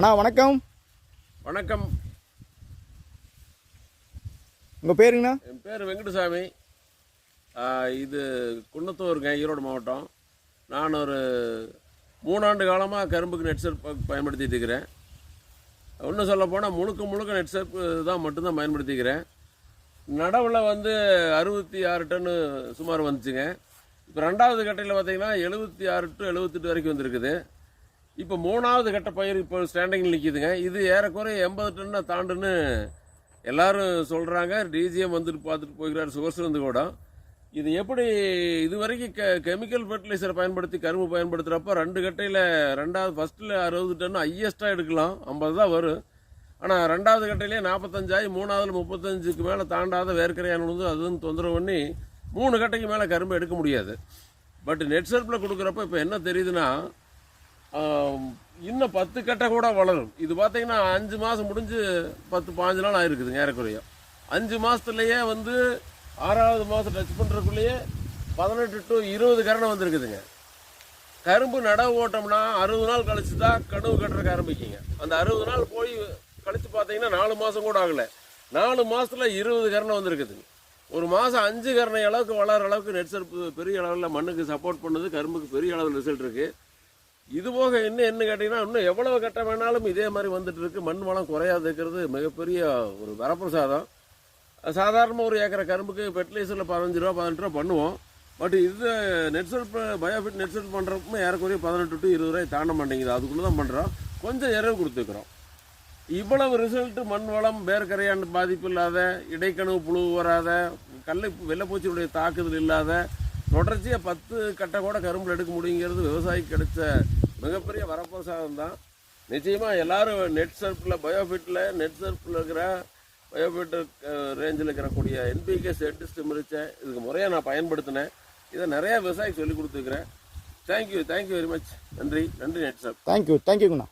அண்ணா வணக்கம். வணக்கம். உங்கள் பேருங்கண்ணா? என் பேர் வெங்கடசாமி. இது குன்னத்தூருங்க ஈரோடு மாவட்டம். நான் ஒரு மூணாண்டு காலமாக கரும்புக்கு நெட் செர்ப் பயன்படுத்திட்டு இருக்கிறேன். இன்னும் சொல்ல போனால் முழுக்க முழுக்க நெட் செர்ப் தான் மட்டும்தான் பயன்படுத்திக்கிறேன். நடவில் வந்து அறுபத்தி ஆறு டன்னு சுமார் வந்துச்சுங்க. இப்போ ரெண்டாவது கட்டையில் பார்த்தீங்கன்னா எழுபத்தி ஆறு டு எழுபத்தெட்டு வரைக்கும் வந்திருக்குது. இப்போ மூணாவது கட்ட பயிர் இப்போ ஸ்டாண்டிங்கில் நிற்கிதுங்க இது ஏறக்குறைய எண்பது டன்னை தாண்டுன்னு எல்லாரும் சொல்கிறாங்க டிஜிஎம் வந்துட்டு பார்த்துட்டு போய்க்கிறாரு சுகர்ஸ் வந்து கூட. இது எப்படி இது வரைக்கும் கெ கெமிக்கல் ஃபர்டிலைசரை பயன்படுத்தி கரும்பு பயன்படுத்துகிறப்ப ரெண்டு கட்டையில் ரெண்டாவது ஃபஸ்ட்டில் அறுபது டன் ஹையஸ்ட்டாக எடுக்கலாம். ஐம்பது தான் வரும். ஆனால் ரெண்டாவது கட்டையிலே நாற்பத்தஞ்சாயி மூணாவதுல முப்பத்தஞ்சுக்கு மேலே தாண்டாத வேர்க்கரையான வந்து அதுவும் தொந்தரவு பண்ணி மூணு கட்டைக்கு மேலே கரும்பு எடுக்க முடியாது. பட் நெட் சர்ப்பில் கொடுக்குறப்ப இப்போ என்ன தெரியுதுன்னா இன்னும் பத்து கட்டை கூட வளரும். இது பார்த்தீங்கன்னா அஞ்சு மாதம் முடிஞ்சு பத்து பாஞ்சு நாள் ஆயிருக்குதுங்க ஏறக்குறைய. அஞ்சு மாதத்துலேயே வந்து ஆறாவது மாதம் டச் பண்ணுறதுக்குள்ளேயே பதினெட்டு டு இருபது கரணை வந்திருக்குதுங்க. கரும்பு நடவு ஓட்டோம்னா அறுபது நாள் கழிச்சு தான் கனவு கட்டுறதுக்கு ஆரம்பிக்குங்க. அந்த அறுபது நாள் போய் கழிச்சு பார்த்தீங்கன்னா நாலு மாதம் கூட ஆகலை. நாலு மாதத்தில் இருபது கரணை வந்திருக்குதுங்க. ஒரு மாதம் அஞ்சு கரணை அளவுக்கு வளர அளவுக்கு நெட் செருப்பு பெரிய அளவில் மண்ணுக்கு சப்போர்ட் பண்ணுது கரும்புக்கு பெரிய அளவில் ரிசல்ட் இருக்குது இது போக இன்னும் என்ன கேட்டிங்கன்னா இன்னும் எவ்வளவு கட்ட வேணாலும் இதே மாதிரி வந்துட்டு இருக்கு. மண் வளம் குறையாது இருக்கிறது மிகப்பெரிய ஒரு வரப்பிரசாதம். சாதாரணமாக ஒரு ஏக்கரை கரும்புக்கு ஃபெர்டிலைசரில் பதினஞ்சு ரூபா பதினெட்டு ரூபா பண்ணுவோம். பட் இது நெட்செல்ப் பயோஃபிட் நெட்செல்ப் பண்ணுறப்ப ஏறக்குறைய பதினெட்டு டு இருபது ரூபாய் தாண்ட மாட்டேங்குது. அதுக்குள்ளே தான் பண்ணுறோம் கொஞ்சம் இரவு கொடுத்துக்கிறோம். இவ்வளவு ரிசல்ட்டு மண் வளம் பேர்கரையாண்டு பாதிப்பு இல்லாத இடைக்கணவு புழு வராத கல்லை வெள்ளைப்பூச்சியுடைய தாக்குதல் இல்லாத தொடர்ச்சியாக பத்து கட்டை கூட கரும்பில் எடுக்க முடியுங்கிறது விவசாயிக்கு கிடைச்ச மிகப்பெரிய வரப்பிரசாதம் தான் நிச்சயமாக எல்லாரும் நெட் சர்ப்பில் பயோஃபிட்டில் நெட் சர்ப்பில் இருக்கிற பயோஃபிட் ரேஞ்சில் இருக்கிறக்கூடிய என்பிகே செட்டு ஸ்டிமரிச்சை இதுக்கு முறையாக நான் பயன்படுத்தினேன். இதை நிறையா விவசாயிக்கு சொல்லி கொடுத்துருக்குறேன். தேங்க்யூ தேங்க்யூ வெரி மச் நன்றி நன்றி நெட் சர்ப் தேங்க்யூ தேங்க்யூங்கண்ணா